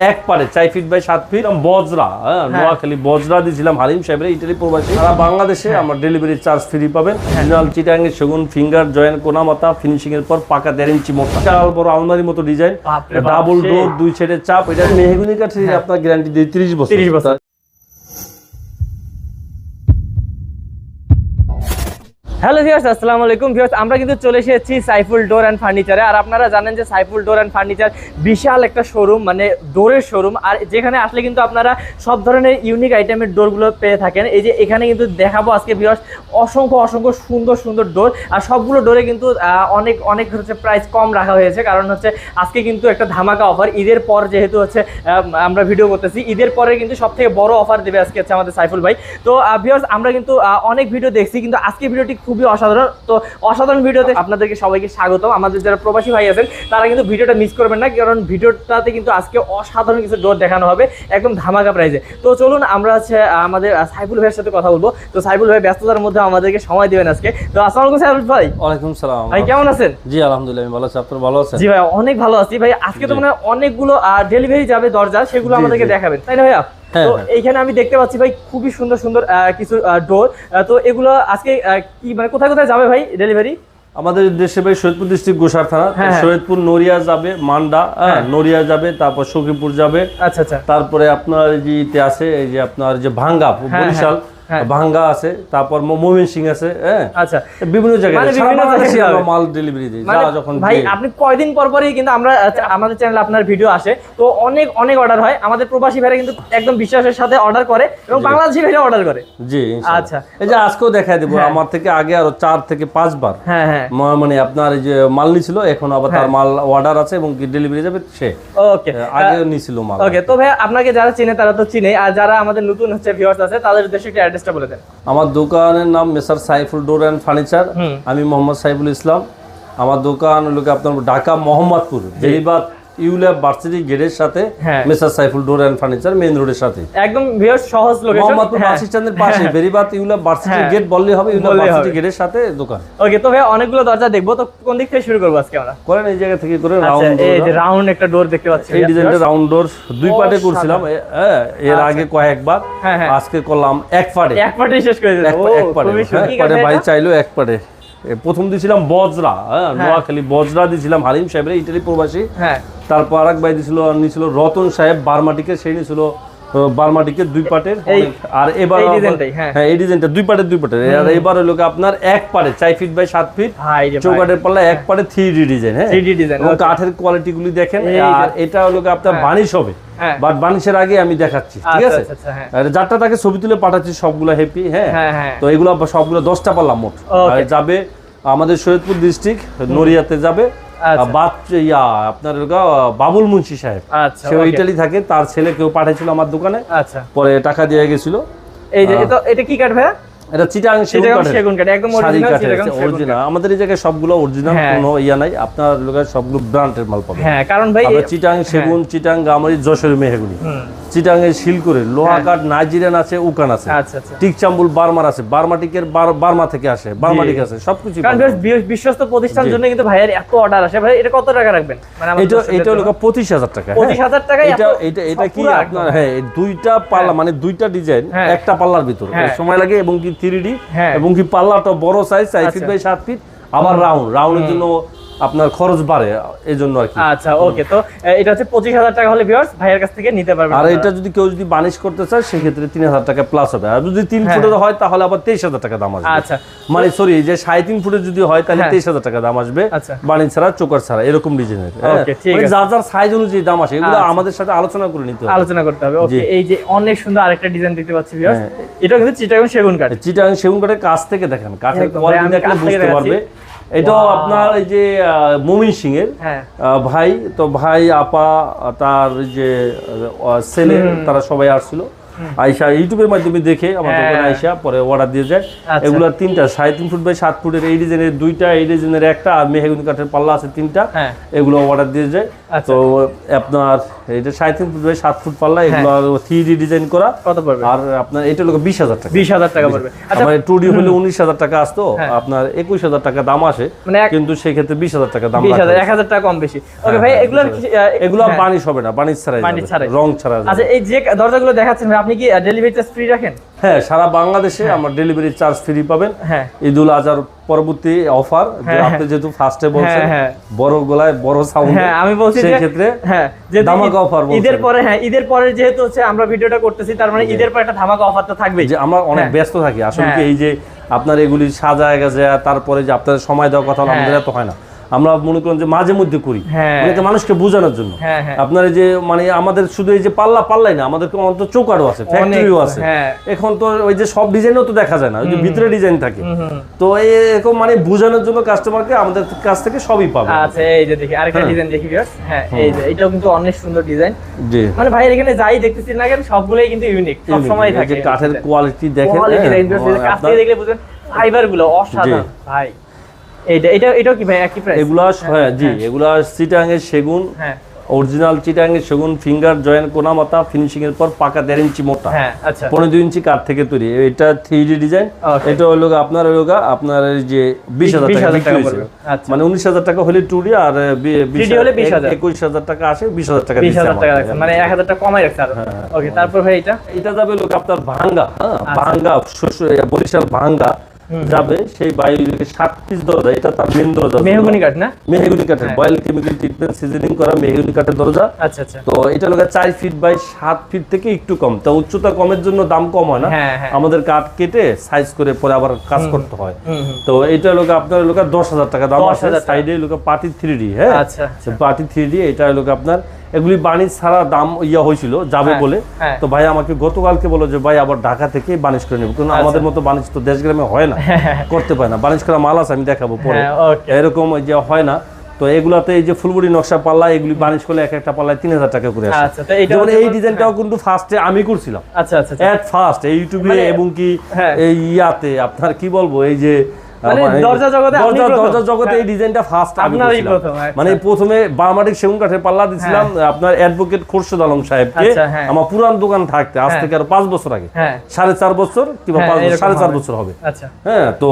এক পারে চার ফিট বাই সাত ফিট বজরা হ্যাঁ নোয়াখালী বজরা দিয়েছিলাম হালিম সাহেবের ইটালি প্রবাসী। সারা বাংলাদেশে হ্যাঁ। আমার ডেলিভারি চার্জ ফ্রি পাবেন। অরিজিনাল চিটাঙ্গের সেগুন ফিঙ্গার জয়েন্ট কোনা মাথা ফিনিশিং এর পর পাকা দেড় ইঞ্চি মোটা। চাল বড় আলমারির মতো ডিজাইন ডাবল। ডোর দুই ছেড়ে চাপ এটা মেহগুনি কাঠের আপনার গ্যারান্টি দিয়ে ত্রিশ বছর। 30 বছর। হ্যালো ভিউয়ার্স আসসালামু আলাইকুম। ভিউয়ার্স আমরা কিন্তু চলে এসেছি সাইফুল ডোর অ্যান্ড ফার্নিচারে আর আপনারা জানেন যে সাইফুল ডোর অ্যান্ড ফার্নিচার বিশাল একটা শোরুম মানে ডোরের শোরুম আর যেখানে আসলে কিন্তু আপনারা সব ধরনের ইউনিক আইটেমের ডোরগুলো পেয়ে থাকেন। এই যে এখানে কিন্তু দেখাবো আজকে ভিউয়ার্স অসংখ্য অসংখ্য সুন্দর সুন্দর ডোর আর সবগুলো ডোরে কিন্তু অনেক অনেক হচ্ছে প্রাইস কম রাখা হয়েছে। কারণ হচ্ছে আজকে কিন্তু একটা ধামাকা অফার ঈদের পর যেহেতু হচ্ছে আমরা ভিডিও করতেছি, ঈদের পরে কিন্তু সব থেকে বড় অফার দেবে আজকে হচ্ছে আমাদের সাইফুল ভাই। তো ভিউয়ার্স আমরা কিন্তু অনেক ভিডিও দেখছি, কিন্তু আজকে ভিডিওটি খুবই অসাধারণ। তো অসাধারণ ভিডিওতে আপনাদেরকে সবাইকে স্বাগতম। আমাদের যারা প্রবাসী ভাই আছেন তারা কিন্তু ভিডিওটা মিস করবেন না কারণ ভিডিওটাতে কিন্তু আজকে অসাধারণ কিছু ডোর দেখানো হবে একদম ধামাকা প্রাইজে তো চলুন আমরা হচ্ছে আমাদের সাইফুল ভাইয়ের সাথে কথা বলব। তো সাইফুল ভাই ব্যস্ততার মধ্যে আমাদেরকে সময় দিবেন আজকে। তো আসসালামু আলাইকুম সাইফুল ভাই। ওয়ালাইকুম সালাম। ভাই কেমন আছেন? জি আলহামদুলিল্লাহ আমি ভালো আছি। আপনার ভালো আছেন? জি ভাই অনেক ভালো আছি। ভাই আজকে তো। মানে অনেকগুলো ডেলিভারি যাবে দরজা সেগুলো আমাদেরকে দেখাবেন। তাই না ভাইয়া? তো হ্যাঁ। এইখানে আমি দেখতে পাচ্ছি ভাই খুবই সুন্দর সুন্দর কিছু ডোর তো এগুলো আজকে কি মানে কোথায় কোথায় যাবে ভাই ডেলিভারি আমাদের দেশে ভাই সৈয়দপুর ডিস্ট্রিক্ট গোসার থানা হ্যাঁ, হ্যাঁ। সৈয়দপুর নড়িয়া যাবে মান্ডা হ্যাঁ হ্যাঁ। নড়িয়া যাবে তারপর সখীপুর যাবে আচ্ছা আচ্ছা তারপরে আপনার যে আছে এই যে আপনার যে ভাঙ্গা বরিশাল হ্যাঁ। ভাঙ্গা আছে তারপর মমিন সিং আছে হ্যাঁ। আচ্ছা। বিভিন্ন জায়গায় মানে। মাল ডেলিভারি দিই মানে যখন ভাই আপনি কয়দিন পর পরই কিন্তু আমরা আচ্ছা, আমাদের চ্যানেলে আপনার ভিডিও আসে। তো অনেক অনেক অর্ডার হয়। আমাদের প্রবাসী ভাইরা কিন্তু একদম বিশ্বাসের সাথে অর্ডার করে এবং বাংলাদেশি ভাইরা অর্ডার করে। জি আচ্ছা। এই যে আজকেও দেখাই দেবো হ্যাঁ। আমার থেকে আগে আরও চার থেকে পাঁচবার হ্যাঁ হ্যাঁ। মানে আপনার এই যে মাল নিছিল এখন আবার তার মাল অর্ডার আছে এবং ডেলিভারি যাবে সে। ওকে আগে নিছিল মাল। ওকে তো ভাই আপনাকে যারা চিনে তারা তো চিনে আর যারা আমাদের নতুন হচ্ছে ভিউয়ার্স আছে তাদের উদ্দেশ্যে একটু অ্যাড্রেসটা বলে দেন। আমার দোকানের নাম messrs Saiful door and furniture. আমি মোহাম্মদ সাইফুল ইসলাম। আমার দোকান হলো কি আপনার ঢাকা মোহাম্মদপুর বেরিবাদ ইউল্যাব ভার্সিটি গেটের সাথে হ্যাঁ। Messrs Saiful door and furniture main রোডের সাথে। একদম ভিউয়ার্স সহজ লোকেশন মোহাম্মদপুর বাস স্ট্যান্ডের পাশে বেরিবাদ ইউল্যাব ভার্সিটি হ্যাঁ। গেট বললে হবে ইউল্যাব ভার্সিটি গেটের সাথে দোকান। ওকে তো ভাই অনেকগুলো দরজা দেখব। তো কোন দিক থেকে শুরু করব আজকে আমরা? করেন এই জায়গা থেকে করে আচ্ছা রাউন্ড এই যে রাউন্ড একটা ডোর দেখতে পাচ্ছি এই ডিজাইনটা রাউন্ড ডোর দুই পার্টে করছিলাম। হ্যাঁ এর আগে কয়েকবার হ্যাঁ, হ্যাঁ। আজকে করলাম এক পার্টে এক পার্টি শেষ করে দিলাম। এক পার্টে হ্যাঁ, ভাই চাইলো এক পার্টে প্রথম দিছিলাম বজরা হ্যাঁ নোয়াখালী বজরা দিছিলাম হালিম সাহেবের ইটালি প্রবাসী। হ্যাঁ। তারপর আরেক ভাই দিছিল নিছিল রতন সাহেব বারমাটিকে সেই নিছিল বারমাটিকে দুই পাটের আর এবার হ্যাঁ। হ্যাঁ এই ডিজাইনটা দুই পাটের দুই পাটের। আর এবার হলো আপনার এক পাটে চার ফিট বাই সাত ফিট চৌকাটের পাল্লা এক পাটে থ্রি ডি ডিজাইন হ্যাঁ। ডিজাইন, কাঠের কোয়ালিটি গুলি দেখেন আর এটা হলো আপনার বানিশ হবে। হ্যাঁ। বাট বানিশের আগে আমি দেখাচ্ছি ঠিক আচ্ছা, আছে? আচ্ছা, আচ্ছা, হ্যাঁ। যারটা তাকে ছবি তুলে পাঠাচ্ছি সবগুলো হ্যাপি হ্যাঁ? হ্যাঁ, হ্যাঁ। তো এগুলো সবগুলো দশটা পারলাম মোট। যাবে আমাদের সৈয়দপুর ডিস্ট্রিক্ট নড়িয়াতে যাবে। বাদ ইয়া আপনার গা, বাবুল মুন্সি সাহেব। আচ্ছা ইটালি থাকে তার ছেলে কেউ পাঠাইছিল আমার দোকানে। আচ্ছা। পরে টাকা দিয়ে গেছিল। এই যে এটা এটা কি কাঠ ভাইয়া? এটা চিটাং সেগুন কাঠ, একদম original। আমাদের এই জায়গায় সবগুলো অরিজিনাল হ্যাঁ। কোনো ইয়া নাই। আপনার লোকের সবগুলো ব্র্যান্ডের মাল পাবেন। হ্যাঁ কারণ ভাই চিটাং সেগুন চিটাং গামারি মেহেগুনি। চিটাং এর শিলকরে নাইজেরিয়ান আছে উকান আছে। আচ্ছা আচ্ছা। টিকচাম্বুল বার্মার আছে। বার্মাটিকের বার্মা থেকে আসে বার্মাটিক আছে সবকিছু বিশ্বস্ত প্রতিষ্ঠানের জন্য কিন্তু ভাইয়ের এত অর্ডার আসে। ভাই এটা কত টাকা রাখবেন? মানে এটা এটা হলো জন্য? পঁচিশ হাজার টাকা। হ্যাঁ। পঁচিশ হাজার টাকায় এটা এটা এটা কি আপনার হ্যাঁ দুইটা পাল্লা মানে দুইটা ডিজাইন হ্যাঁ। একটা পাল্লার ভিতর। হ্যাঁ। সময় লাগে এবং কি থ্রি ডি হ্যাঁ। এবং কি পাল্লাটা বড় সাইজ সাইজ ফিট। বাই সাত ফিট আবার রাউন্ড রাউন্ডের জন্য আপনার খরচ বাড়ে এই জন্য আর কি। আচ্ছা ওকে তো এটা হচ্ছে পঁচিশ হাজার টাকা হলে ভিউয়ার্স ভাইয়ের কাছ থেকে নিতে পারবেন আর এটা যদি কেউ যদি বানিশ করতে চায় সেক্ষেত্রে তিন হাজার টাকা প্লাস হবে। আর যদি তিন হ্যাঁ। ফুটের হয় তাহলে আবার তেইশ হাজার টাকা দাম আসবে। আচ্ছা। মানে সরি যে সাড়ে তিন ফুটের যদি হয় তাহলে হ্যাঁ। তেইশ হাজার টাকা দাম আসবে। আচ্ছা। বানিশ ছাড়া চোকার ছাড়া এরকম ডিজাইনের। Okay, ঠিক আছে। যার যার সাইজ অনুযায়ী দাম আসে এগুলো আচ্ছা। আমাদের সাথে আলোচনা করে নিতে হবে। আলোচনা করতে হবে। ওকে এই যে অনেক সুন্দর আরেকটা ডিজাইন দেখতে পাচ্ছি ভিউয়ার্স হ্যাঁ। এটা কিন্তু চিটাগাং সেগুন কাঠ চিটাং সেগুন কাঠের কাছ থেকে দেখেন কাঠের কোয়ালিটি দেখলে বুঝতে পারবে। এটাও আপনার এই যে মমিন সিং এর আহ, ভাই তো ভাই আপা তার যে ছেলে তারা সবাই আসছিল। আইসা ইউটিউবের মাধ্যমে দেখে আমার হ্যাঁ। দোকানে আইসা পরে অর্ডার দিয়ে যায় আচ্ছা। এগুলা তিনটা সাড়ে তিন ফুট বাই সাত ফুটের এই ডিজাইনের দুইটা এই ডিজাইনের একটা আর মেহগুনি কাঠের পাল্লা আছে তিনটা হ্যাঁ এগুলো অর্ডার দিয়ে যায় আচ্ছা। তো আপনার এটা সাড়ে তিন ফুট বাই সাত ফুট পাল্লা এগুলো থ্রি ডি ডিজাইন করা কত পড়বে আর আপনার এটা লোক বিশ হাজার টাকা বিশ হাজার টাকা পড়বে আমার টু ডি হলে উনিশ হাজার টাকা আসতো হ্যাঁ। আপনার একুশ হাজার টাকা দাম আসে মানে কিন্তু সেই ক্ষেত্রে বিশ হাজার টাকা দাম বিশ হাজার এক হাজার টাকা কম বেশি ওকে হ্যাঁ, ভাই হ্যাঁ, এগুলো হ্যাঁ। বানিশ হবে না বানিশ ছাড়াই। রং ছাড়া। আচ্ছা এই যে দরজাগুলো দেখাচ্ছেন ভাই আপনি কি ডেলিভারি চার্জ ফ্রি রাখেন হ্যাঁ সারা বাংলাদেশে আমার ডেলিভারি চার্জ ফ্রি পাবেন হ্যাঁ ঈদুল আজহার পরবর্তী অফার হ্যাঁ, আপনি যেহেতু ফার্স্টে বলছেন হ্যাঁ, হ্যাঁ। বড় গলায় বড় সাউন্ড হ্যাঁ আমি বলছি সেই যে ক্ষেত্রে হ্যাঁ যেহেতু ধামাকা অফার। ঈদের পরে হ্যাঁ ঈদের পরে যেহেতু হচ্ছে আমরা ভিডিওটা করতেছি তার মানে ঈদের পরে একটা ধামাকা অফার তো থাকবেই যে আমরা অনেক হ্যাঁ। ব্যস্ত থাকি আসলে কি হ্যাঁ। এই যে আপনার এগুলি সাজায় গেছে তারপরে যে আপনাদের সময় দেওয়ার কথা হ্যাঁ। আমাদের এত হয় না আমরা মনে করেন যে মাঝে মধ্যে করি। হ্যাঁ। মানে মানুষকে বোঝানোর জন্য। হ্যাঁ, হ্যাঁ। আপনার এই যে মানে আমাদের শুধু এই যে পাল্লা পাল্লাই না আমাদের অন্ত চৌকারও আছে ফ্যাক্টরিও আছে। এখন তো ওই যে সব ডিজাইনও তো দেখা যায় না ওই যে ভিতরে ডিজাইন থাকে। তো এরকম মানে বোঝানোর জন্য কাস্টমারকে আমাদের কাছ থেকে সবই পাবে। আচ্ছা এই যে দেখি আরেকটা। ডিজাইন দেখি viewers। হ্যাঁ এই যে এটাও কিন্তু অনেক সুন্দর ডিজাইন জি। মানে ভাই এখানে যাই দেখতেছি না কেন সবগুলোই কিন্তু ইউনিক সব সময় এই থাকে। যে কাঠের কোয়ালিটি দেখেন কোয়ালিটি হ্যাঁ, কাছ থেকে দেখলে বুঝবেন ফাইবারগুলো অসাধারণ ভাই। এইটা এটা এটাও কি ভাই একই প্রাইস এগুলা হ্যাঁ জি এগুলা চিটাঙ্গের সেগুন হ্যাঁ। অরিজিনাল চিটাঙ্গের সেগুন ফিঙ্গার জয়েন্ট কোনা মাথা ফিনিশিং এর পর পাকা দেড় ইঞ্চি মোটা। হ্যাঁ আচ্ছা। পনেরো দুই ইঞ্চি কাঠ থেকে তৈরি। এটা থ্রি ডি ডিজাইন এটা হলো আপনার হলো আপনার যে বিশ হাজার টাকা। আচ্ছা। মানে উনিশ হাজার টাকা হলে টু ডি আর বিশ হাজার- একুশ হাজার টাকা আসে বিশ হাজার টাকা বিশ হাজার টাকা মানে এক হাজার টাকা কমাই রাখছে হ্যাঁ, ওকে তারপর ভাই এটা? এটা যাবে লোক আপনার ভাঙ্গা হ্যাঁ আচ্ছা। ভাঙ্গা বরিশাল ভাঙ্গা। যাবে সেই বাইরে সাত পিস দরজা এটা তার মেন দরজা মেহগুনি কাঠ না? মেহগুনি কাঠের। বয়েল কেমিক্যাল ট্রিটমেন্ট সিজনিং করা মেহগুনি কাঠের দরজা। আচ্ছা আচ্ছা। তো এটা লোক চার ফিট বাই সাত ফিট থেকে একটু কম। তো উচ্চতা কমের জন্য দাম কম হয় না। হ্যাঁ, হ্যাঁ। আমাদের কাঠ কেটে সাইজ করে পরে আবার কাজ করতে হয়। তো এটা লোক আপনার লোক দশ হাজার টাকা দাম 10,000 আছে। টাকা। সাইডে লোক পার্টি থ্রি ডি হ্যাঁ? আচ্ছা, পার্টি থ্রি ডি এটা লোক আপনার এগুলি বাণিজ্য ছাড়া দাম ইয়া হয়েছিল যাবে হ্যাঁ, বলে। হ্যাঁ। তো ভাই আমাকে গতকালকে বলো যে ভাই আবার ঢাকা থেকে বাণিজ্য করে নেব। কারণ আচ্ছা। আমাদের মতো বাণিজ্য তো দেশ গ্রামে হয় না করতে পারে না। বাণিজ্য করা মাল আছে আমি দেখাবো পরে। হ্যাঁ, এরকম ওই যে হয় না। তো এগুলাতে এই যে ফুলবুড়ি নকশা পাল্লা এগুলি বানিশ করলে এক একটা পাল্লায় তিন হাজার টাকা করে আসে। আচ্ছা যেমন এই ডিজাইনটাও কিন্তু ফার্স্টে আমি করছিলাম। আচ্ছা আচ্ছা আচ্ছা। এট ফার্স্ট এই ইউটিউবে মানে- এবং কি হ্যাঁ। এই ইয়াতে আপনার কি বলব এই যে দরজা জগতে দরজা- জগতে এই হ্যাঁ। ডিজাইনটা ফার্স্ট আপনারই প্রথম। মানে প্রথমে বামাটিক সেগুন কাঠের পাল্লা দিছিলাম আপনার অ্যাডভোকেট খোরশেদ আলম সাহেবকে। হ্যাঁ। আমার পুরান দোকান থাকতে আজ হ্যাঁ। থেকে আরও পাঁচ বছর আগে। হ্যাঁ। সাড়ে চার বছর কিংবা হ্যাঁ, পাঁচ সাড়ে চার বছর হবে। হ্যাঁ তো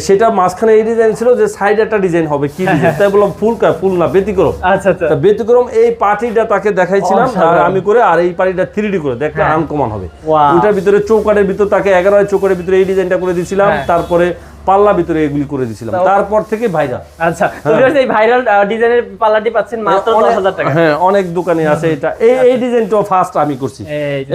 সেটা মাঝখানে এই ডিজাইন ছিল যে সাইড একটা ডিজাইন হবে কি হ্যাঁ, তাই বললাম ফুল কা ফুল না ব্যতিক্রম। আচ্ছা আচ্ছা। ব্যতিক্রম এই পার্টিটা তাকে দেখাইছিলাম আর আমি করে আর এই পার্টিটা থ্রি ডি করে দেখতে হ্যাঁ। আনকমন হবে। Wow. ওইটার ভিতরে চৌকাটের ভিতরে তাকে এগারো চৌকাটের ভিতরে এই ডিজাইনটা করে দিয়েছিলাম হ্যাঁ। তারপরে পাল্লা ভিতরে এগুলি করে দিয়েছিলাম। তারপর থেকে ভাইরা আচ্ছা তো এই ভাইরাল ডিজাইনের পাল্লাটি পাচ্ছেন মাত্র দশ হাজার টাকা। হ্যাঁ অনেক দোকানে আছে এটা। এই এই ডিজাইনটাও ফার্স্ট আমি করছি।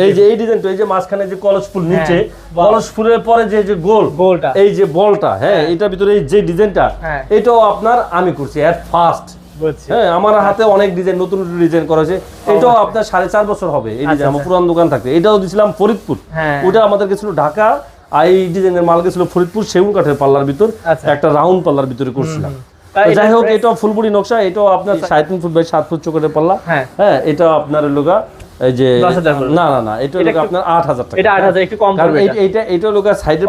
এই যে এই ডিজাইনটা এই যে মাঝখানে যে কলস ফুল নিচে বাহ। কলস ফুলের পরে যে যে গোল গোলটা। এই যে বলটা হ্যাঁ এটার ভিতরে এই যে ডিজাইনটা হ্যাঁ। এটাও আপনার আমি করছি এট ফার্স্ট হ্যাঁ আমার হাতে অনেক ডিজাইন নতুন নতুন ডিজাইন করা হয়েছে। এটাও আপনার সাড়ে চার বছর হবে। এই ডিজাইন আমার পুরান দোকান থাকতে। এটাও দিছিলাম ফরিদপুর। হ্যাঁ। ওটা আমাদের গেছিল ঢাকা। আর এই ডিজাইনের মাল গেছিল ফরিদপুর সেগুন কাঠের পাল্লার ভিতর আচ্ছা। একটা রাউন্ড পাল্লার ভিতরে করছিলাম যাই হোক এটা ফুলবুড়ি নকশা এটাও আপনার সাড়ে তিন ফুট বাই সাত ফুট চোখের পাল্লা হ্যাঁ। হ্যাঁ এটা আপনার লোকা এই যে না না না এটা এটা আপনার টাকা। এটা 8,000 একটু কম পড়বে এটা। লোকা সাইডের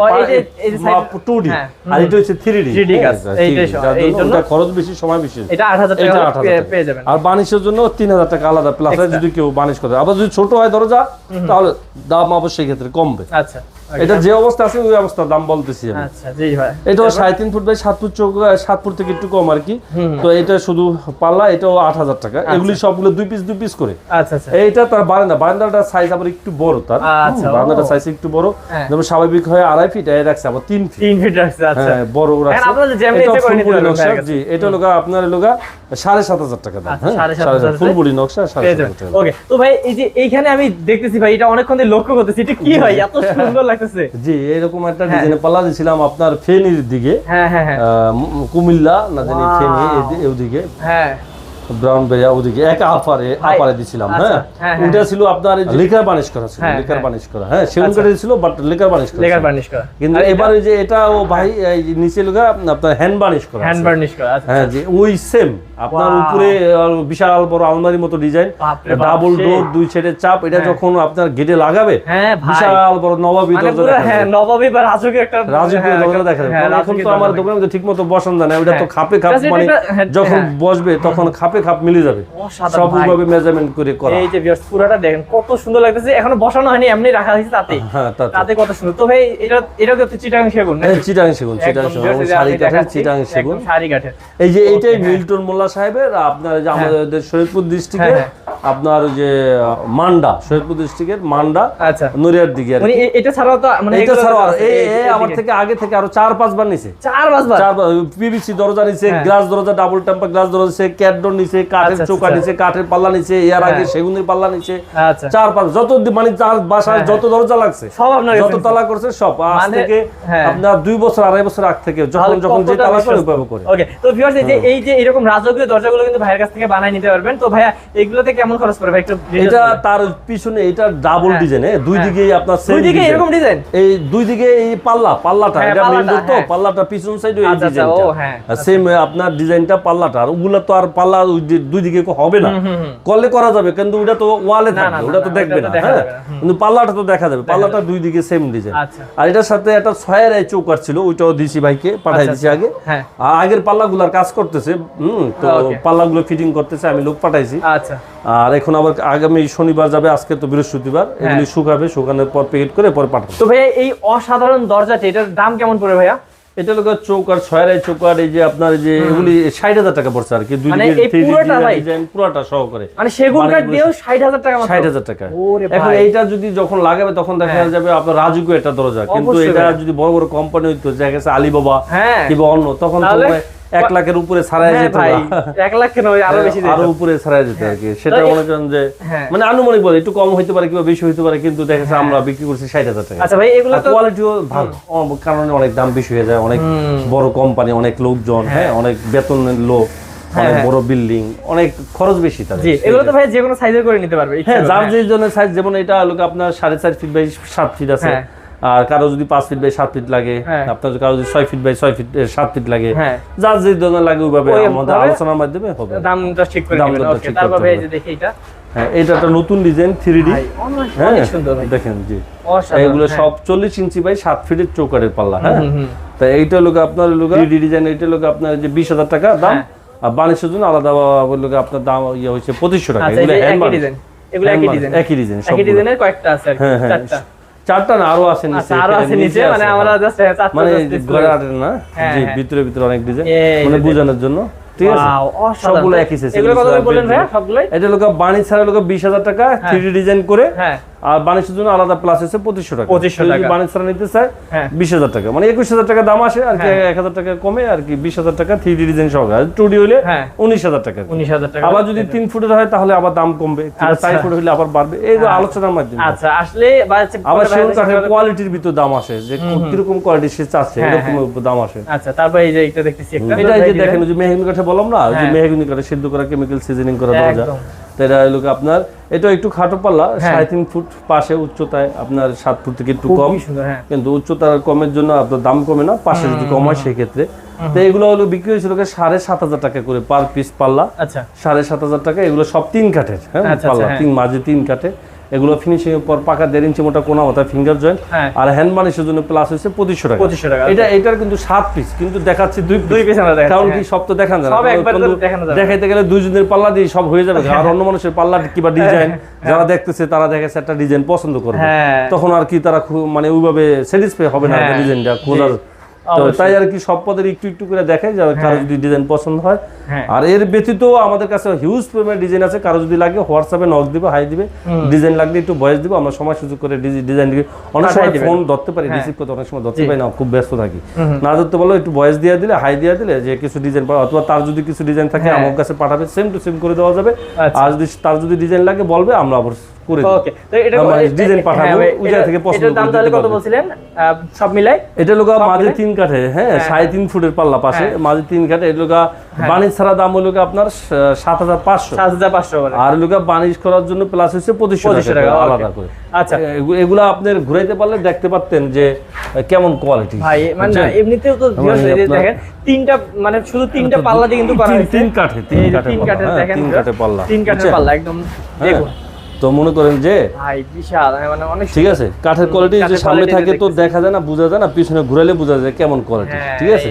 আর এটা হচ্ছে থ্রি 3D কাজ, এইটাই সব, এই জন্য- খরচ বেশি সময় বেশি। এটা আট হাজার টাকা এটা হলে 8,000 টাকা। পেয়ে যাবেন। আর বানিশের জন্য তিন হাজার টাকা আলাদা প্লাস যদি কেউ বানিশ করে। আবার যদি ছোট হয় দরজা তাহলে দাম অবশ্যই ক্ষেত্রে কমবে। আচ্ছা এটা যে অবস্থা আছে ওই অবস্থার দাম বলতেছি আমি। আচ্ছা জি ভাই। এটাও সাড়ে তিন ফুট বাই সাত ফুট চৌক সাত ফুট থেকে একটু কম আর কি। তো এটা শুধু পাল্লা এটাও আট হাজার টাকা। এগুলি সবগুলো দুই পিস দুই পিস করে। আচ্ছা আচ্ছা। এইটা তার বারান্দা। বারান্দাটার সাইজ আবার একটু বড় তার। আচ্ছা, বারান্দাটার সাইজ একটু বড়। হ্যাঁ। যেমন স্বাভাবিক হয় আড়াই ফিট রাখছে আবার তিন ফিট তিন ফিট রাখছে আচ্ছা। হ্যাঁ বড় রাখছে। ভাইয়ের কাছে। জি এটা লোকা আপনার লোকা সাড়ে সাত হাজার টাকা দাম। আচ্ছা, হ্যাঁ ফুলবুড়ি নকশা সাড়ে টাকা। ওকে তো ভাই এই যে এইখানে আমি দেখতেছি ভাই এটা অনেকক্ষণ ধরে লক্ষ্য করতেছি। এটা কি হয়? এত সুন্দর লাগতেছে। জি এরকম একটা ডিজাইনে পাল্লা দিয়েছিলাম আপনার ফেনীর দিকে। হ্যাঁ হ্যাঁ হ্যাঁ। কুমিল্লা না জানি. ফেনী ওদিকে হ্যাঁ। ব্রাউন বেরিয়া ওদিকে এক আফারে আফারে দিছিলাম আচ্ছা, হ্যাঁ? হ্যাঁ, হ্যাঁ। ওটা ছিল আপনার লিকার বানিশ করা ছিল হ্যাঁ, লিকার হ্যাঁ। বানিশ করা হ্যাঁ সেগুন কাঠে ছিল বাট লিকার বানিশ করা লিকার বানিশ করা। কিন্তু এবার ওই যে এটা ও ভাই এই নিচে লগা আপনার হ্যান্ড বানিশ করা হ্যান্ড বানিশ করা আচ্ছা হ্যাঁ যে ওই সেম আপনার! উপরে বিশাল বড় আলমারির মতো ডিজাইন ডাবল ডোর দুই সাইডের চাপ এটা হ্যাঁ। যখন আপনার গেটে লাগাবে হ্যাঁ বিশাল বড় নবাবী মানে দরজা দেখা হ্যাঁ নবাবী বা রাজকীয় একটা রাজকীয় দরজা দেখা যাবে এখন তো আমার দোকানে তো বসান না ওটা তো। খাপে খাপ মানে যখন। বসবে তখন খাপে খাপ মিলে যাবে। অসাধারণ সব ভাই। ওইভাবে মেজারমেন্ট করে করা। এই যে ভিউয়ার্স পুরোটা দেখেন কত সুন্দর লাগতেছে। এখনও বসানো হয়নি এমনি রাখা হয়েছে তাতে। হ্যাঁ তা তাতে কত সুন্দর। তো ভাই এটা এটা কি চিটাং সেগুন চিটাং সেগুন চিটাং সেগুন। শাড়ি কাঠের চিটাং সেগুন। এই যে এইটাই। মিল্টন মোল্লা সাহেবের আপনার যে আমাদের শরীরপুর ডিস্ট্রিক্টে হ্যাঁ, আপনার ওই যে মান্ডা শরীরপুর ডিস্ট্রিক্টের মান্ডা আচ্ছা। নড়িয়ার দিকে আর মানে এটা ছাড়াও তো মানে তো ছাড়াও আর এই আমার থেকে আগে থেকে আরও চার পাঁচবার নিছে। চার পাঁচবার? চার পিভিসি দরজা নিছে হ্যাঁ। গ্লাস দরজা ডাবল টেম্পার গ্লাস দরজা নিছে ক্যাট ডোর নিছে কাঠের আচ্ছা, চৌকা আচ্ছা। নিছে কাঠের পাল্লা নিছে এর আগে হ্যাঁ। সেগুনের পাল্লা নিছে। আচ্ছা। চার পাঁচ যত মানে চার বাসায় যত দরজা লাগছে সব আপনার যত তালা করছে সব। আজ মানে- থেকে হ্যাঁ। আপনার দুই বছর আড়াই বছর আগ থেকে যখন যখন যে তালা করে? ওইভাবে করে। ওকে তো ভিউয়ার্স এই যে এই যে এরকম দরজাগুলো কিন্তু ভাইয়ের কাছ থেকে বানাই নিতে পারবেন। তো ভাইয়া কেমন খরচ পড়বে? একটু এটা তার পিছনে এটা ডাবল হ্যাঁ। ডিজাইন দুই হ্যাঁ। দিকেই আপনার দুই দিকে এরকম ডিজাইন এই দুই দিকে এই পাল্লা পাল্লাটা হ্যাঁ, এটা মেইন তো। পাল্লাটা পিছন সাইড এই আচ্ছা, আচ্ছা, ডিজাইনটা সেম আপনার ডিজাইনটা পাল্লাটা। আর ওগুলা তো আর পাল্লা দুই দিকে হবে না। করলে করা যাবে কিন্তু ওটা তো ওয়ালে থাকবে ওটা তো দেখবে না হ্যাঁ। কিন্তু পাল্লাটা তো দেখা যাবে পাল্লাটা দুই দিকে সেম ডিজাইন আচ্ছা। আর এটার সাথে একটা ছয়ের চৌকার ছিল ওইটাও দিছি ভাইকে পাঠাই আচ্ছা, দিছি আগে আর আগের পাল্লাগুলার কাজ করতেছে হুম তো Okay. পাল্লাগুলো ফিটিং করতেছে আমি লোক পাঠাইছি। আচ্ছা। আর এখন আবার আগামী শনিবার যাবে আজকে তো বৃহস্পতিবার হ্যাঁ। এগুলি শুকাবে শুকানোর পর প্যাকেট করে পরে পাঠাবো। তো ভাইয়া এই অসাধারণ দরজাটি এটার দাম কেমন পড়বে ভাইয়া? এটা লোক চৌকার ছয়ের চৌকার এই যে আপনার যে এগুলি ষাট হাজার টাকা পড়ছে আর কি দুই মানে দিকে এই 3D পুরোটা ভাই? ডিজাইন পুরোটা সহকারে। মানে সেগুন কাঠ দিয়েও ষাট হাজার টাকা ষাট হাজার টাকা। এখন এইটা যদি যখন লাগাবে তখন দেখা হ্যাঁ। যাবে আপনার রাজুকো একটা দরজা। কিন্তু এটা যদি বড় বড় কোম্পানি হইতো দেখা গেছে আলিবাবা হ্যাঁ। কিংবা অন্য তখন এক লাখের উপরে ছাড়াই হ্যাঁ যেত ভাই এক লাখ কেন আরও বেশি আরও উপরে ছাড়াই যেত আর কি। সেটা মনে করেন যে হ্যাঁ। মানে আনুমানিক বলে একটু কম হইতে পারে কিংবা বেশি হইতে পারে কিন্তু দেখা যাচ্ছে আমরা বিক্রি করছি ষাট হাজার টাকা। আচ্ছা ভাই এগুলো তো কোয়ালিটিও ভালো কারণে অনেক দাম বেশি হয়ে যায় অনেক বড় কোম্পানি অনেক লোকজন হ্যাঁ। অনেক বেতনের লোক অনেক হ্যাঁ। বড় বিল্ডিং অনেক খরচ বেশি তাদের। জি এগুলো তো ভাই যে কোনো সাইজের করে নিতে পারবে হ্যাঁ যার হ্যাঁ। যে জনের সাইজ যেমন এটা লোক আপনার সাড়ে চার ফিট বাই সাত ফিট আছে। হ্যাঁ। আর কারও যদি পাঁচ ফিট বাই সাত ফিট লাগে হ্যাঁ। আপনার কারও যদি ছয় ফিট বাই ছয় ফিট সাত ফিট লাগে হ্যাঁ। যার যে ধরনের লাগে ওইভাবে আমাদের আলোচনার মাধ্যমে হবে। দামটা ঠিক করে দাম নেবেন। দরটা ওকে ঠিক করতে দেখি এটা। হ্যাঁ এটা একটা নতুন ডিজাইন থ্রি ডি হ্যাঁ অনেক সুন্দর ভাই। দেখেন জি। এগুলো হ্যাঁ। সব চল্লিশ ইঞ্চি বাই সাত ফিটের চৌকারের পাল্লা হ্যাঁ? এইটা লোক আপনার লোক থ্রি ডিজাইন এইটা লোক আপনার যে বিশ হাজার টাকা দাম। হ্যাঁ। আর বানিশের জন্য আলাদা লোক আপনার দাম ইয়ে হচ্ছে পঁচিশশো টাকা। আচ্ছা এগুলো হ্যান্ড একই ডিজাইন একই ডিজাইন একই ডিজাইনের কয়েকটা আছে হ্যাঁ হ্যাঁ চারটা না আরও আছে নিচে আচ্ছা আরও আছে নিচে মানে আছে, আমরা হ্যাঁ। জাস্ট চারটা মানে ঘরে আটে না হ্যাঁ, জি হ্যাঁ। ভিতরে ভিতরে অনেক ডিজাইন মানে বোঝানোর জন্য ঠিক আছে? সবগুলো একই এগুলো কত এটা লোক বাণী ছাড়া লোক বিশ হাজার টাকা থ্রি ডিজাইন করে হ্যাঁ। আর বাণিজ্যের জন্য আলাদা প্লাস আছে পঁচিশশো টাকা। 2500 কেউ যদি টাকা। বাণিজ্য ছাড়া নিতে চায় হ্যাঁ। বিশ হাজার টাকা। মানে একুশ হাজার টাকা দাম আসে আর কি হ্যাঁ। এক হাজার টাকা কমে আর কি বিশ হাজার টাকা থ্রি ডিজাইন সহকারে। টু ডি হলে হ্যাঁ। উনিশ হাজার টাকা। উনিশ হাজার টাকা। আবার যদি তিন ফুটের হয় তাহলে আবার দাম কমবে। আচ্ছা। চার ফুট হলে আবার বাড়বে। এই যে আলোচনার মাধ্যমে। আচ্ছা আসলে আবার সেগুন কাঠের কোয়ালিটির ভিতর দাম আসে। যে কীরকম কোয়ালিটি সে চাচ্ছে এরকম দাম আসে। আচ্ছা তারপর এই যে এটা দেখতেছি এটা এই যে দেখেন যে মেহগুনি কাঠে বললাম না? যে। মেহগুনি কাঠে সিদ্ধ করা কেমিক্যাল সিজনিং করা দরজা। তো এটা হলো আপনার? এটা একটু খাটো পাল্লা হ্যাঁ। সাড়ে তিন ফুট পাশে উচ্চতায় আপনার সাত ফুট থেকে একটু কম। হ্যাঁ। কিন্তু উচ্চতা কমের জন্য আপনার দাম কমে না পাশে যদি কম হয় সেক্ষেত্রে। তো এগুলো হলো বিক্রি হয়েছিল সাড়ে সাত হাজার টাকা করে পার পিস পাল্লা। আচ্ছা। সাড়ে সাত হাজার টাকা এগুলো সব তিন কাঠের হ্যাঁ আচ্ছা, পাল্লা হ্যাঁ। তিন মাঝে তিন কাঠে। এগুলো ফিনিশিং এর পর পাকা দেড় ইঞ্চি মোটা কোনা মতো ফিঙ্গার জয়েন্ট হ্যাঁ। আর হ্যান্ড বানিশের জন্য প্লাস হচ্ছে পঁচিশশো টাকা। পঁচিশশো টাকা এটা এটার কিন্তু সাত পিস কিন্তু দেখাচ্ছে দুই দুই পিস দেখাচ্ছি, কারণ কি হ্যাঁ। সব তো দেখান যায়। দেখাইতে গেলে দুইজনের পাল্লা দিয়ে সব হয়ে যাবে। আর অন্য মানুষের পাল্লা কিবা ডিজাইন যারা দেখতেছে তারা দেখেছে একটা ডিজাইন পছন্দ করবে। হ্যাঁ। তখন আর কি তারা খুব মানে ওইভাবে স্যাটিসফাই হবে না হ্যাঁ। ডিজাইনটা খোঁজার। তো তাই আর কি সব পদের একটু একটু করে দেখাই যাবে কারও যদি ডিজাইন পছন্দ হয় হ্যাঁ। আর এর ব্যতীত আমাদের কাছে হিউজ পরিমাণে ডিজাইন আছে। কারও যদি লাগে হোয়াটসঅ্যাপে নক দিবে হাই দিবে। ডিজাইন লাগলে একটু ভয়েস দিব আমরা সময় সুযোগ করে ডিজাইন দিবে। অনেক সময় ফোন ধরতে পারি হ্যাঁ। রিসিভ করতে অনেক সময় ধরতে পারি না খুব ব্যস্ত থাকি। না ধরতে বলো একটু ভয়েস দিয়ে দিলে হাই দিয়ে দিলে যে কিছু ডিজাইন পাওয়া অথবা তার যদি কিছু ডিজাইন থাকে হ্যাঁ। আমার কাছে পাঠাবে সেম টু সেম করে দেওয়া যাবে। আচ্ছা। আর যদি তার যদি ডিজাইন লাগে বলবে আমরা আবার করে ওকে তো এটা ডিজাইন হ্যাঁ, পাঠাবো ভাই, ওই জায়গা এটা- থেকে পছন্দ এটার দাম তাহলে কত বলছিলেন? সব মিলাই? এটা লোকা মাঝে তিন কাঠে হ্যাঁ হ্যাঁ। সাড়ে তিন ফুটের পাল্লা পাশে হ্যাঁ। মাঝে তিন কাঠে এটা লোকা বাণিজ্য ছাড়া দাম হলো আপনার সাত হাজার পাঁচশো। সাত হাজার পাঁচশো আর লুকা বানিশ করার জন্য প্লাস হচ্ছে পঁচিশশো 2500 টাকা আলাদা করে। আচ্ছা। এগুলো আপনার ঘুরাইতে পারলে দেখতে পারতেন যে কেমন কোয়ালিটি ভাই মানে এমনিতেও তো মানে দেখেন তিনটা মানে শুধু তিনটা পাল্লা দিয়ে কিন্তু করা তিন- কাঠে তিন কাঠে, হ্যাঁ, দেখেন তিন কাঠে পাল্লা, তিন কাঠের পাল্লা একদম হ্যাঁ। দেখুন। তো মনে করেন যে বিশাল মানে অনেক ঠিক আছে কাঠের কোয়ালিটি যে সামনে থাকে তো দেখা যায় না বোঝা যায় না পিছনে ঘুরাইলে বোঝা যায় কেমন কোয়ালিটি হ্যাঁ, ঠিক আছে?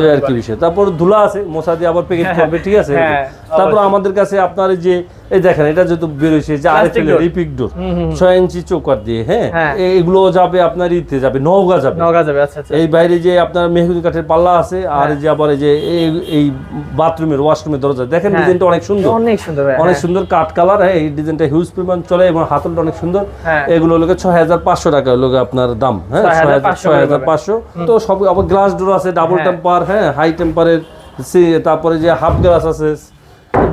এই আর কি বিষয়। তারপর ধুলা আছে মশা দিয়ে আবার পেকেট করবে ঠিক আছে? হ্যাঁ, তারপর আমাদের কাছে আপনার যে এই দেখেন এটা যেহেতু বেরোইছে যে Plastic আরএফএল রিপিক ডোর। ছয় ইঞ্চি চৌকার দিয়ে হ্যাঁ হ্যাঁ। এগুলো যাবে আপনার ইতে যাবে নওগা যাবে নগা যাবে আচ্ছা আচ্ছা এই বাইরে যে আপনার মেহগুনি কাঠের পাল্লা আছে আর যে আবার এই যে এই- বাথরুমের ওয়াশরুমের দরজা দেখেন হ্যাঁ। ডিজাইনটা অনেক সুন্দর অনেক সুন্দর ভাই অনেক হ্যাঁ। সুন্দর কাঠ কালার হ্যাঁ এই ডিজাইনটা হিউজ পরিমাণ চলে এবং হাতলটা অনেক সুন্দর। এগুলো লোকে ছয় হাজার পাঁচশো টাকা লোকে আপনার দাম হ্যাঁ 6,500 ছয় হাজার পাঁচশো তো সব আবার গ্লাস ডোর আছে ডাবল। টেম্পার হ্যাঁ হাই টেম্পারের তারপরে যে হাফ গ্লাস আছে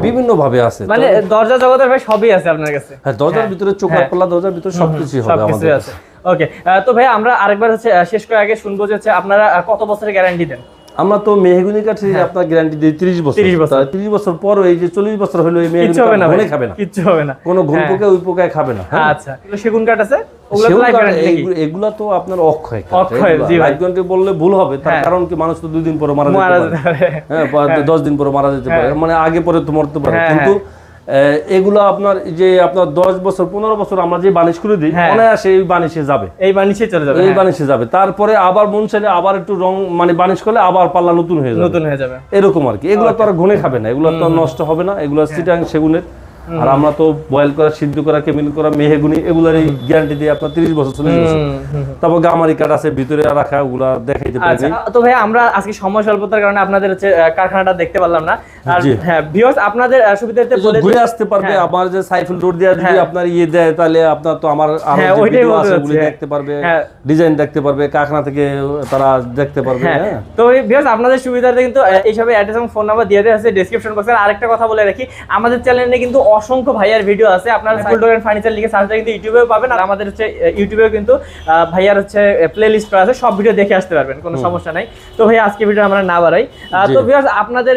বিভিন্ন ভাবে আছে মানে দরজা জগতের ভাই সবই আছে আপনার কাছে। হ্যাঁ দরজার ভিতরে চোখার হ্যাঁ। পাল্লা দরজার ভিতরে সবকিছুই হবে আমাদের আছে। ওকে তো ভাই আমরা আরেকবার হচ্ছে শেষ করে আগে শুনব যে হচ্ছে আপনারা কত বছরের গ্যারান্টি দেন? আমরা তো মেহগুনি কাঠে আপনার গ্যারান্টি দিই তিরিশ বছর। 30 বছর। তিরিশ বছর পর এই যে চল্লিশ বছর হলো এই মেহগুনি কাঠ খাবে না। কিচ্ছু হবে না। কোনো ঘুম হ্যাঁ। পোকা ওই পোকায় খাবে না হ্যাঁ। আচ্ছা এগুলো সেগুন কাঠ আছে? ওগুলো তো লাইফ গ্যারান্টি এগুলো- তো আপনার অক্ষয় অক্ষয়, জি। লাইফ গ্যারান্টি বললে ভুল হবে তার হ্যাঁ। কারণ কি মানুষ তো দুই দিন পরে মারা যেতে পারে। হ্যাঁ বা দশ দিন পরে মারা যেতে পারে। মানে আগে পরে তো মরতে পারে। হ্যাঁ, কিন্তু এগুলো আপনার যে আপনার দশ বছর পনেরো বছর আমরা যে বানিশ করে দিই মনে অনায়াসে এই বানিশে যাবে। এই বানিশে চলে যাবে এই হ্যাঁ, বানিশে যাবে। তারপরে আবার মন চাইলে আবার একটু রং মানে বানিশ করলে আবার পাল্লা নতুন হয়ে যাবে। নতুন হয়ে যাবে। এরকম আর কি। এগুলো তো আর ঘনে খাবে না এগুলো তো নষ্ট হবে না। এগুলো সিটাং সেগুনের আর আমরা তো বয়েল করা সিদ্ধ করা কেমিল করা মেহেগুনি এগুলার গ্যারান্টি দিয়ে আপনার তিরিশ বছর হুম, হুম। তারপর গামারি কাঠ আছে ভিতরে রাখা ওগুলা দেখাইতে আচ্ছা পারি তো ভাই আমরা আজকে সময় স্বল্পতার কারণে আপনাদের হচ্ছে কারখানাটা দেখতে পারলাম না আর হ্যাঁ ভিউয়ার্স আপনাদের সুবিধার্থে বলে ঘুরে আসতে পারবে হ্যাঁ। আমার যে সাইফুল রোড দিয়ে যদি হ্যাঁ। আপনার ইয়ে দেয় তাহলে আপনার তো আমার হ্যাঁ, ওইটাই বলতে আছে চাচ্ছি, ওগুলি। দেখতে পারবে। ডিজাইন দেখতে পারবে কারখানা থেকে তারা দেখতে পারবে তো ভিউয়ার্স আপনাদের সুবিধার্থে কিন্তু আহ, এইসবে অ্যাড্রেস এবং ফোন নাম্বার দিয়ে দেওয়া আছে ডেসক্রিপশন বক্সে আরেকটা কথা বলে রাখি আমাদের চ্যানেলে কিন্তু অসংখ্য ভাইয়ার ভিডিও আছে। আপনারা সাইকেল ডোর ফার্নিচার লিখে সার্চ কিন্তু ইউটিউবেও পাবেন। আর আমাদের হচ্ছে ইউটিউবেও কিন্তু ভাইয়ার হচ্ছে প্লে লিস্ট করা আছে। সব ভিডিও দেখে আসতে পারবেন কোনো সমস্যা নাই। তো ভাই আজকে ভিডিও আমরা না বাড়াই। তো ভিউয়ার্স আপনাদের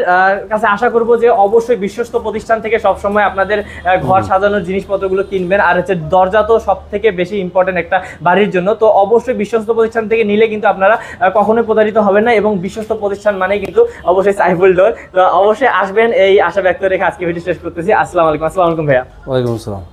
কাছে আশা করব যে অবশ্যই বিশ্বস্ত প্রতিষ্ঠান থেকে সব সময় আপনাদের ঘর সাজানোর জিনিসপত্রগুলো কিনবেন। আর হচ্ছে দরজা তো সব থেকে বেশি ইম্পর্টেন্ট একটা বাড়ির জন্য। তো অবশ্যই বিশ্বস্ত প্রতিষ্ঠান থেকে নিলে কিন্তু আপনারা কখনোই প্রতারিত হবেন না এবং বিশ্বস্ত প্রতিষ্ঠান মানে কিন্তু অবশ্যই সাইফুল ডোর। তো অবশ্যই আসবেন। এই আশা ব্যক্ত রেখে আজকে ভিডিও শেষ করতেছি। আসসালামু আলাইকুম। আসসালামু আলাইকুম ভাইয়া। ওয়ালাইকুম আসসালাম।